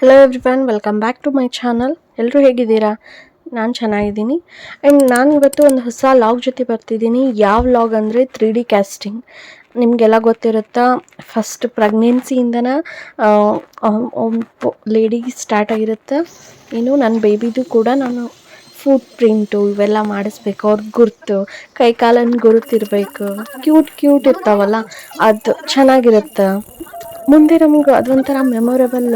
Hello everyone welcome back to my channel ಎಲ್ಲರೂ ಹೇಗಿದ್ದೀರಾ? ನಾನು ಚೆನ್ನಾಗಿದ್ದೀನಿ. ಆ್ಯಂಡ್ ನಾನು ಇವತ್ತು ಒಂದು ಹೊಸ ಲಾಗ್ ಜೊತೆ ಬರ್ತಿದ್ದೀನಿ. ಯಾವ ಲಾಗ್ ಅಂದರೆ ತ್ರೀ ಡಿ ಕ್ಯಾಸ್ಟಿಂಗ್ ನಿಮಗೆಲ್ಲ ಗೊತ್ತಿರುತ್ತಾ ಫಸ್ಟ್ ಪ್ರೆಗ್ನೆನ್ಸಿಯಿಂದನ ಲೇಡಿ ಸ್ಟಾರ್ಟ್ ಆಗಿರುತ್ತೆ. ಏನು ನನ್ನ ಬೇಬಿದು ಕೂಡ ನಾನು ಫುಟ್ ಪ್ರಿಂಟು ಇವೆಲ್ಲ ಮಾಡಿಸ್ಬೇಕು. ಅವ್ರ ಗುರುತು ಕೈ ಕಾಲನ್ನು ಗುರುತಿರ್ಬೇಕು. ಕ್ಯೂಟ್ ಕ್ಯೂಟ್ ಇರ್ತಾವಲ್ಲ, ಅದು ಚೆನ್ನಾಗಿರುತ್ತೆ. ಮುಂದೆ ನಮ್ಗೆ ಅದೊಂಥರ ಮೆಮೊರೇಬಲ್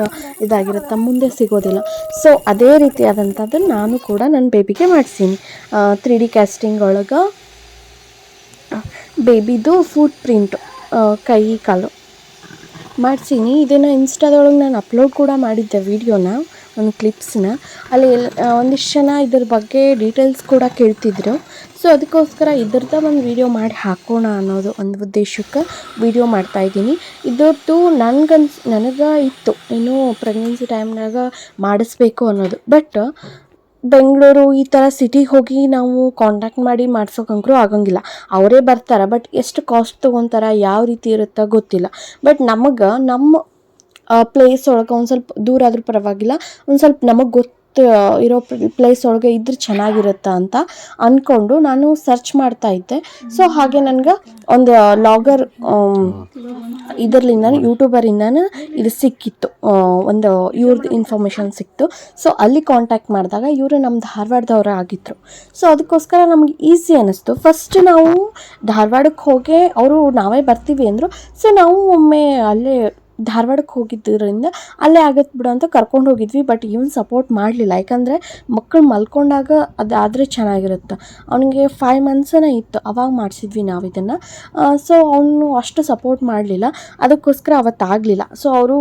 ಇದಾಗಿರುತ್ತೆ, ಮುಂದೆ ಸಿಗೋದಿಲ್ಲ. ಸೊ ಅದೇ ರೀತಿಯಾದಂಥದ್ದು ನಾನು ಕೂಡ ನನ್ನ ಬೇಬಿಗೆ ಮಾಡಿಸೀನಿ. ತ್ರೀ ಡಿ ಕ್ಯಾಸ್ಟಿಂಗ್ ಒಳಗೆ ಬೇಬಿದು ಫುಟ್ ಪ್ರಿಂಟ್ ಕೈ, ಕಾಲು. ಮಾಡ್ಸೀನಿ. ಇದನ್ನು ಇನ್ಸ್ಟಾದೊಳಗೆ ನಾನು ಅಪ್ಲೋಡ್ ಕೂಡ ಮಾಡಿದ್ದೆ ವೀಡಿಯೋನ ಒಂದು ಕ್ಲಿಪ್ಸ್ನ ಅಲ್ಲಿ ಎಲ್ಲ ಒಂದಿಷ್ಟು ಜನ ಇದ್ರ ಬಗ್ಗೆ ಡೀಟೇಲ್ಸ್ ಕೂಡ ಕೇಳ್ತಿದ್ರು. ಸೊ ಅದಕ್ಕೋಸ್ಕರ ಇದ್ರದ್ದು ಒಂದು ವೀಡಿಯೋ ಮಾಡಿ ಹಾಕೋಣ ಅನ್ನೋದು ಒಂದು ಉದ್ದೇಶಕ್ಕೆ ವೀಡಿಯೋ ಮಾಡ್ತಾಯಿದ್ದೀನಿ ಇದ್ರದ್ದು ನನಗನ್ಸ್, ನನಗೆ ಇತ್ತು. ಏನು ಪ್ರೆಗ್ನೆನ್ಸಿ ಟೈಮ್ನಾಗ ಮಾಡಿಸ್ಬೇಕು ಅನ್ನೋದು. ಬಟ್ ಬೆಂಗಳೂರು ಈ ಥರ ಸಿಟಿಗೆ ಹೋಗಿ ನಾವು ಕಾಂಟ್ಯಾಕ್ಟ್ ಮಾಡಿ ಮಾಡ್ಸೋಕಂಕರೂ ಆಗಂಗಿಲ್ಲ. ಅವರೇ ಬರ್ತಾರೆ ಬಟ್ ಎಷ್ಟು ಕಾಸ್ಟ್ ತೊಗೊತಾರೆ, ಯಾವ ರೀತಿ ಇರುತ್ತೋ ಗೊತ್ತಿಲ್ಲ. ಬಟ್ ನಮಗೆ, ನಮ್ಮ ಪ್ಲೇಸ್ ಒಳಗೆ ಒಂದು ಸ್ವಲ್ಪ ದೂರ ಆದರೂ ಪರವಾಗಿಲ್ಲ, ಒಂದು ಸ್ವಲ್ಪ ನಮಗೆ ಗೊತ್ತು ಇರೋ ಪ್ಲೇಸ್ ಒಳಗೆ ಇದ್ರೆ ಚೆನ್ನಾಗಿರುತ್ತಾ ಅಂತ ಅಂದ್ಕೊಂಡು ನಾನು ಸರ್ಚ್ ಮಾಡ್ತಾ ಇದ್ದೆ. ಸೊ ಹಾಗೆ ನನಗೆ ಒಂದು ಲಾಗರ್ ಇದರ್ಲಿಂದ ಯೂಟ್ಯೂಬರಿಂದನೂ ಇದು ಸಿಕ್ಕಿತ್ತು. ಒಂದು ಇವ್ರದ್ದು ಇನ್ಫಾರ್ಮೇಷನ್ ಸಿಕ್ತು. ಸೊ ಅಲ್ಲಿ ಕಾಂಟ್ಯಾಕ್ಟ್ ಮಾಡಿದಾಗ ಇವರು ನಮ್ಮ ಧಾರವಾಡದವ್ರು ಆಗಿದ್ರು. ಸೊ ಅದಕ್ಕೋಸ್ಕರ ನಮಗೆ ಈಸಿ ಅನ್ನಿಸ್ತು ಫಸ್ಟ್ ನಾವು ಧಾರವಾಡಕ್ಕೆ ಹೋಗಿ, ಅವರು ನಾವೇ ಬರ್ತೀವಿ ಅಂದರು. ಸೊ ನಾವು ಒಮ್ಮೆ ಅಲ್ಲೇ ಧಾರವಾಡಕ್ಕೆ ಹೋಗಿದ್ದರಿಂದ ಅಲ್ಲೇ ಆಗತ್ತೆ ಬಿಡು ಅಂತ ಕರ್ಕೊಂಡು ಹೋಗಿದ್ವಿ ಬಟ್ ಇವನ್ ಸಪೋರ್ಟ್ ಮಾಡಲಿಲ್ಲ. ಯಾಕಂದರೆ ಮಕ್ಕಳು ಮಲ್ಕೊಂಡಾಗ ಅದು ಆದರೆ ಚೆನ್ನಾಗಿರುತ್ತೆ. ಅವನಿಗೆ ಫೈವ್ ಮಂತ್ಸನೇ ಇತ್ತು, ಅವಾಗ ಮಾಡಿಸಿದ್ವಿ ನಾವು ಇದನ್ನು. ಸೊ ಅವನು ಅಷ್ಟು ಸಪೋರ್ಟ್ ಮಾಡಲಿಲ್ಲ. ಅದಕ್ಕೋಸ್ಕರ ಅವತ್ತಾಗಲಿಲ್ಲ ಸೊ ಅವರು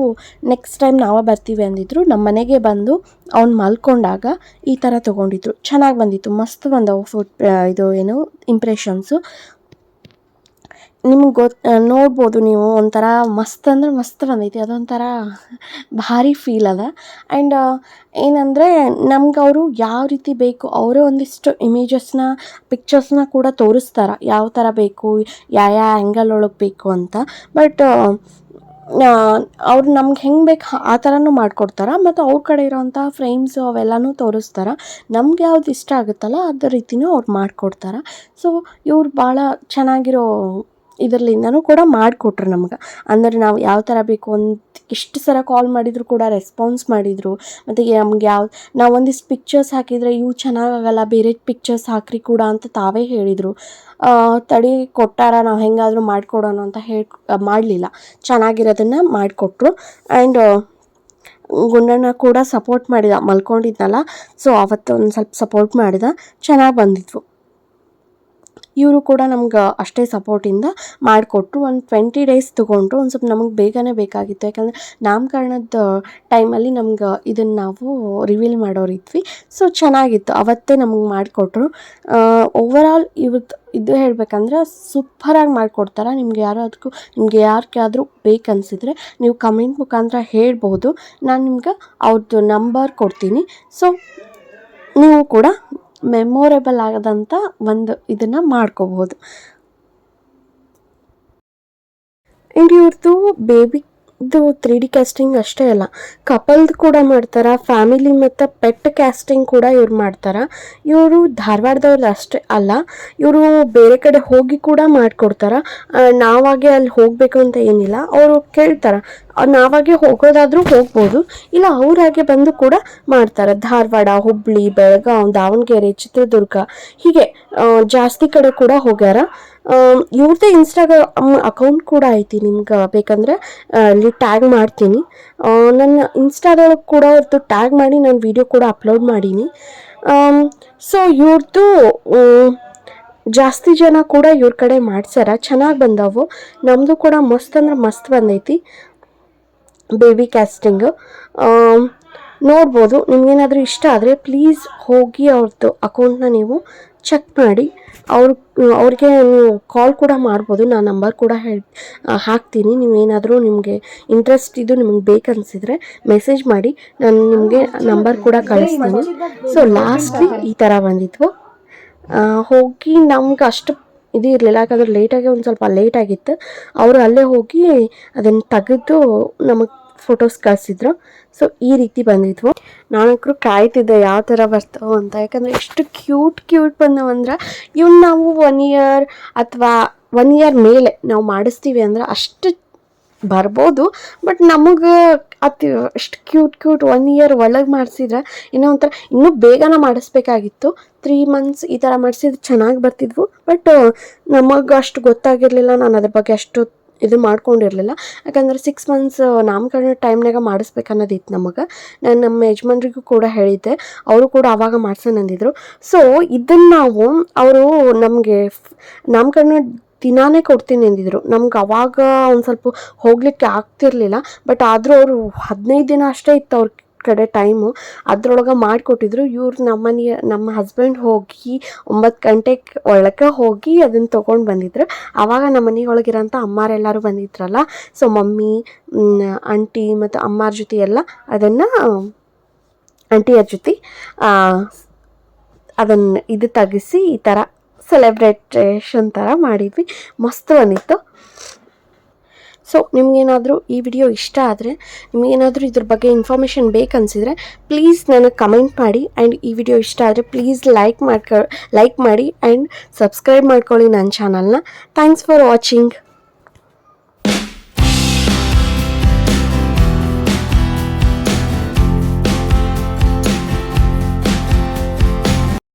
ನೆಕ್ಸ್ಟ್ ಟೈಮ್ ನಾವೇ ಬರ್ತೀವಿ ಅಂದಿದ್ರು ನಮ್ಮ ಮನೆಗೆ ಬಂದು ಅವ್ನು ಮಲ್ಕೊಂಡಾಗ ಈ ಥರ ತೊಗೊಂಡಿದ್ರು. ಚೆನ್ನಾಗಿ ಬಂದಿತ್ತು, ಮಸ್ತ್ ಬಂದವು ಫುಟ್ ಇದು ಏನು ಇಂಪ್ರೆಷನ್ಸು ನಿಮ್ಗೆ ಗೊತ್ತು ನೋಡ್ಬೋದು ನೀವು ಒಂಥರ ಮಸ್ತ್ ಅಂದ್ರೆ ಮಸ್ತ್ ಬಂದೈತಿ, ಅದೊಂಥರ ಭಾರಿ ಫೀಲ್ ಅದ. ಆ್ಯಂಡ್ ಏನಂದರೆ ನಮ್ಗೆ ಅವರು ಯಾವ ರೀತಿ ಬೇಕು ಅವರೇ ಒಂದಿಷ್ಟು ಇಮೇಜಸ್ನ ಪಿಕ್ಚರ್ಸ್ನ ಕೂಡ ತೋರಿಸ್ತಾರೆ, ಯಾವ ಥರ ಬೇಕು, ಯಾವ ಯಾವ ಆ್ಯಂಗಲ್ ಒಳಗೆ ಬೇಕು ಅಂತ. ಬಟ್ ಅವ್ರು ನಮ್ಗೆ ಹೆಂಗೆ ಬೇಕು ಆ ಥರನೂ ಮಾಡಿಕೊಡ್ತಾರೆ, ಮತ್ತು ಅವ್ರ ಕಡೆ ಇರೋವಂಥ ಫ್ರೇಮ್ಸು ಅವೆಲ್ಲನೂ ತೋರಿಸ್ತಾರೆ. ನಮ್ಗೆ ಯಾವ್ದು ಇಷ್ಟ ಆಗುತ್ತಲ್ಲ, ಅದೇ ರೀತಿನೂ ಅವ್ರು ಮಾಡಿಕೊಡ್ತಾರೆ. ಸೊ ಇವ್ರು ಭಾಳ ಚೆನ್ನಾಗಿರೋ ಇದರ್ಲಿಂದನೂ ಕೂಡ ಮಾಡಿಕೊಟ್ರು ನಮ್ಗೆ. ಅಂದರೆ ನಾವು ಯಾವ ಥರ ಬೇಕು ಅಂತ, ಎಷ್ಟು ಸಲ ಕಾಲ್ ಮಾಡಿದರೂ ಕೂಡ ರೆಸ್ಪಾನ್ಸ್ ಮಾಡಿದರು. ಮತ್ತು ನಮ್ಗೆ ಯಾವ, ನಾವು ಒಂದಿಷ್ಟು ಪಿಕ್ಚರ್ಸ್ ಹಾಕಿದರೆ ಇವು ಚೆನ್ನಾಗಾಗಲ್ಲ, ಬೇರೆ ಪಿಕ್ಚರ್ಸ್ ಹಾಕ್ರಿ ಕೂಡ ಅಂತ ತಾವೇ ಹೇಳಿದರು. ತಡಿ ಕೊಟ್ಟಾರ, ನಾವು ಹೆಂಗಾದರೂ ಮಾಡಿಕೊಡೋಣ ಅಂತ ಹೇಳಿ, ಮಾಡಲಿಲ್ಲ. ಚೆನ್ನಾಗಿರೋದನ್ನು ಮಾಡಿಕೊಟ್ರು. ಆ್ಯಂಡ್ ಗುಂಡಣ್ಣ ಕೂಡ ಸಪೋರ್ಟ್ ಮಾಡಿದ, ಮಲ್ಕೊಂಡಿದ್ನಲ್ಲ. ಸೊ ಅವತ್ತು ಒಂದು ಸ್ವಲ್ಪ ಸಪೋರ್ಟ್ ಮಾಡಿದ. ಚೆನ್ನಾಗಿ ಬಂದಿದ್ವು. ಇವರು ಕೂಡ ನಮ್ಗೆ ಅಷ್ಟೇ ಸಪೋರ್ಟಿಂದ ಮಾಡಿಕೊಟ್ರು. ಒಂದು ಟ್ವೆಂಟಿ ಡೇಸ್ ತೊಗೊಂಡ್ರು, ಒಂದು ಸ್ವಲ್ಪ ನಮಗೆ ಬೇಗನೆ ಬೇಕಾಗಿತ್ತು. ಯಾಕಂದರೆ ನಾಮಕರಣದ ಟೈಮಲ್ಲಿ ನಮ್ಗೆ ಇದನ್ನು ನಾವು ರಿವೀಲ್ ಮಾಡೋರಿದ್ವಿ ಸೊ ಚೆನ್ನಾಗಿತ್ತು. ಅವತ್ತೇ ನಮಗೆ ಮಾಡಿಕೊಟ್ರು. ಓವರಾಲ್ ಇವತ್ತು ಇದು ಹೇಳಬೇಕಂದ್ರೆ ಸೂಪರಾಗಿ ಮಾಡಿಕೊಡ್ತಾರೆ. ನಿಮ್ಗೆ ಯಾರಾದಕ್ಕೂ ನಿಮ್ಗೆ ಯಾರಿಗಾದ್ರೂ ಬೇಕನ್ಸಿದ್ರೆ ನೀವು ಕಮೆಂಟ್ ಮುಖಾಂತರ ಹೇಳ್ಬೋದು. ನಾನು ನಿಮ್ಗೆ ಅವ್ರದ್ದು ನಂಬರ್ ಕೊಡ್ತೀನಿ. ಸೊ ನೀವು ಕೂಡ ಮೆಮೊರೇಬಲ್ ಆದಂಥ ಒಂದು ಇದನ್ನು ಮಾಡ್ಕೋಬೋದು. ಆ್ಯಂಡ್ ಇವ್ರದ್ದು ಬೇಬಿದು ತ್ರೀ ಡಿ ಕ್ಯಾಸ್ಟಿಂಗ್ ಅಷ್ಟೇ ಅಲ್ಲ. ಕಪಲ್ದು ಕೂಡ ಮಾಡ್ತಾರೆ ಫ್ಯಾಮಿಲಿ ಮತ್ತು ಪೆಟ್ ಕ್ಯಾಸ್ಟಿಂಗ್ ಕೂಡ ಇವ್ರು ಮಾಡ್ತಾರೆ. ಇವರು ಧಾರವಾಡದವ್ರದ್ದು ಅಷ್ಟೇ ಅಲ್ಲ, ಇವರು ಬೇರೆ ಕಡೆ ಹೋಗಿ ಕೂಡ ಮಾಡಿಕೊಡ್ತಾರೆ. ನಾವಾಗೆ ಅಲ್ಲಿ ಹೋಗಬೇಕು ಅಂತ ಏನಿಲ್ಲ, ಅವರು ಕೇಳ್ತಾರೆ ನಾವಾಗೆ ಹೋಗೋದಾದರೂ ಹೋಗ್ಬೋದು. ಇಲ್ಲ ಅವರಾಗೆ ಬಂದು ಕೂಡ ಮಾಡ್ತಾರೆ. ಧಾರವಾಡ ಹುಬ್ಬಳ್ಳಿ ಬೆಳಗಾವ್, ದಾವಣಗೆರೆ, ಚಿತ್ರದುರ್ಗ. ಹೀಗೆ ಜಾಸ್ತಿ ಕಡೆ ಕೂಡ ಹೋಗ್ಯಾರ. ಇವ್ರದ್ದೇ ಇನ್ಸ್ಟಾಗ್ರಾಮ್ ಅಕೌಂಟ್ ಕೂಡ ಐತಿ ನಿಮ್ಗೆ ಬೇಕಂದ್ರೆ. ಅಲ್ಲಿ ಟ್ಯಾಗ್ ಮಾಡ್ತೀನಿ. ನನ್ನ ಇನ್ಸ್ಟಾದೊಳಗೆ ಕೂಡ ಅವ್ರದ್ದು ಟ್ಯಾಗ್ ಮಾಡಿ ನಾನು ವಿಡಿಯೋ ಕೂಡ ಅಪ್ಲೋಡ್ ಮಾಡೀನಿ. ಸೊ ಇವ್ರದ್ದು ಜಾಸ್ತಿ ಜನ ಕೂಡ ಇವ್ರ ಕಡೆ ಮಾಡ್ಸ್ಯಾರ. ಚೆನ್ನಾಗಿ ಬಂದವು. ನಮ್ಮದು ಕೂಡ ಮಸ್ತ್ ಅಂದ್ರೆ ಮಸ್ತ್ ಬಂದೈತಿ. ಬೇಬಿ ಕ್ಯಾಸ್ಟಿಂಗು ನೋಡ್ಬೋದು. ನಿಮಗೇನಾದರೂ ಇಷ್ಟ ಆದರೆ ಪ್ಲೀಸ್ ಹೋಗಿ ಅವ್ರದ್ದು ಅಕೌಂಟ್ನ ನೀವು ಚೆಕ್ ಮಾಡಿ. ಅವ್ರ, ಅವ್ರಿಗೆ ನೀವು ಕಾಲ್ ಕೂಡ ಮಾಡ್ಬೋದು. ನಾನು ನಂಬರ್ ಕೂಡ ಹೇಳಿ ಹಾಕ್ತೀನಿ. ನೀವೇನಾದರೂ ನಿಮಗೆ ಇಂಟ್ರೆಸ್ಟ್ ಇದು ನಿಮಗೆ ಬೇಕನ್ಸಿದ್ರೆ ಮೆಸೇಜ್ ಮಾಡಿ. ನಾನು ನಿಮಗೆ ನಂಬರ್ ಕೂಡ ಕಳಿಸ್ತೀನಿ. ಸೊ ಲಾಸ್ಟ್ಲಿ ಈ ಥರ ಬಂದಿದ್ವು ಹೋಗಿ ನಮ್ಗೆ ಅಷ್ಟು ಇದು ಇರಲಿಲ್ಲ. ಯಾಕಂದ್ರೆ ಲೇಟಾಗಿ ಒಂದು ಸ್ವಲ್ಪ ಲೇಟ್ ಆಗಿತ್ತು. ಅವರು ಅಲ್ಲೇ ಹೋಗಿ ಅದನ್ನು ತೆಗೆದು ನಮಗೆ ಫೋಟೋಸ್ ಕಳಿಸಿದ್ರು. ಸೊ ಈ ರೀತಿ ಬಂದಿದ್ವು. ನಾನಂಕರು ಕಾಯ್ತಿದ್ದೆ ಯಾವ ಥರ ಬರ್ತಾವೆ ಅಂತ. ಯಾಕಂದರೆ ಎಷ್ಟು ಕ್ಯೂಟ್ ಕ್ಯೂಟ್ ಬಂದವಂದ್ರೆ ಇವ್ನ ನಾವು ಒನ್ ಇಯರ್ ಅಥವಾ ಒನ್ ಇಯರ್ ಮೇಲೆ ನಾವು ಮಾಡಿಸ್ತೀವಿ ಅಂದ್ರೆ ಅಷ್ಟು ಬರ್ಬೋದು. ಬಟ್ ನಮಗೆ ಅತಿ ಎಷ್ಟು ಕ್ಯೂಟ್ ಕ್ಯೂಟ್ ಒನ್ ಇಯರ್ ಒಳಗೆ ಮಾಡಿಸಿದ್ರೆ ಇನ್ನೂ ಒಂಥರ ಇನ್ನೂ ಬೇಗನೆ ಮಾಡಿಸ್ಬೇಕಾಗಿತ್ತು. ತ್ರೀ ಮಂತ್ಸ್ ಈ ಥರ ಮಾಡಿಸಿದ್ರೆ ಚೆನ್ನಾಗಿ ಬರ್ತಿದ್ವು. ಬಟ್ ನಮಗೆ ಅಷ್ಟು ಗೊತ್ತಾಗಿರಲಿಲ್ಲ. ನಾನು ಅದ್ರ ಬಗ್ಗೆ ಅಷ್ಟು ಇದು ಮಾಡ್ಕೊಂಡಿರಲಿಲ್ಲ. ಯಾಕಂದ್ರೆ ಸಿಕ್ಸ್ ಮಂತ್ಸ್ ನಾಮಕರಣ ಟೈಮ್ನಾಗ ಮಾಡಿಸ್ಬೇಕನ್ನೋದಿತ್ತು ನಮಗೆ. ನಾನು ನಮ್ಮ ಯಜಮಾನ್ರಿಗೂ ಕೂಡ ಹೇಳಿದ್ದೆ. ಅವರು ಕೂಡ ಆವಾಗ ಮಾಡ್ಸೋಣ ಅಂದಿದ್ರು. ಸೊ ಇದನ್ನು ನಾವು, ಅವರು ನಮಗೆ ನಾಮಕರಣ ದಿನಾನೇ ಕೊಡ್ತೀನಿ ಅಂದಿದ್ರು. ನಮ್ಗೆ ಅವಾಗ ಒಂದು ಸ್ವಲ್ಪ ಹೋಗ್ಲಿಕ್ಕೆ ಆಗ್ತಿರ್ಲಿಲ್ಲ. ಬಟ್ ಆದರೂ ಅವರು ಹದಿನೈದು ದಿನ ಅಷ್ಟೇ ಇತ್ತು ಅವ್ರ ಕಡೆ ಟೈಮು ಅದ್ರೊಳಗೆ ಮಾಡಿಕೊಟ್ಟಿದ್ರು. ಇವ್ರು ನಮ್ಮ ಮನೆಯ, ನಮ್ಮ ಹಸ್ಬೆಂಡ್ ಹೋಗಿ ಒಂಬತ್ತು ಗಂಟೆಗೆ ಒಳಗೆ ಹೋಗಿ ಅದನ್ನು ತೊಗೊಂಡು ಬಂದಿದ್ರು. ಆವಾಗ ನಮ್ಮ ಮನೆಯೊಳಗಿರೋಂಥ ಅಮ್ಮಾರೆಲ್ಲರೂ ಬಂದಿದ್ರಲ್ಲ ಸೊ ಮಮ್ಮಿ ಆಂಟಿ ಮತ್ತು ಅಮ್ಮಾರ ಜೊತೆ ಎಲ್ಲ ಅದನ್ನು ಆಂಟಿಯರ ಜೊತೆ ಅದನ್ನು ಇದು ತೆಗಿಸಿ ಈ ಥರ ಸೆಲೆಬ್ರೇಟೇಷನ್ ಥರ ಮಾಡಿದ್ವಿ. ಮಸ್ತ್ ಬಂದಿತ್ತು. ಸೊ ನಿಮಗೇನಾದರೂ ಈ ವಿಡಿಯೋ ಇಷ್ಟ ಆದರೆ, ನಿಮಗೇನಾದರೂ ಇದ್ರ ಬಗ್ಗೆ ಇನ್ಫಾರ್ಮೇಷನ್ ಬೇಕನ್ಸಿದ್ರೆ ಪ್ಲೀಸ್ ನನಗೆ ಕಮೆಂಟ್ ಮಾಡಿ. ಆ್ಯಂಡ್ ಈ ವಿಡಿಯೋ ಇಷ್ಟ ಆದರೆ ಪ್ಲೀಸ್ ಲೈಕ್ ಮಾಡ್ಕೊ ಲೈಕ್ ಮಾಡಿ. ಆ್ಯಂಡ್ ಸಬ್ಸ್ಕ್ರೈಬ್ ಮಾಡ್ಕೊಳ್ಳಿ ನನ್ನ ಚಾನಲ್ನ ಥ್ಯಾಂಕ್ಸ್ ಫಾರ್ ವಾಚಿಂಗ್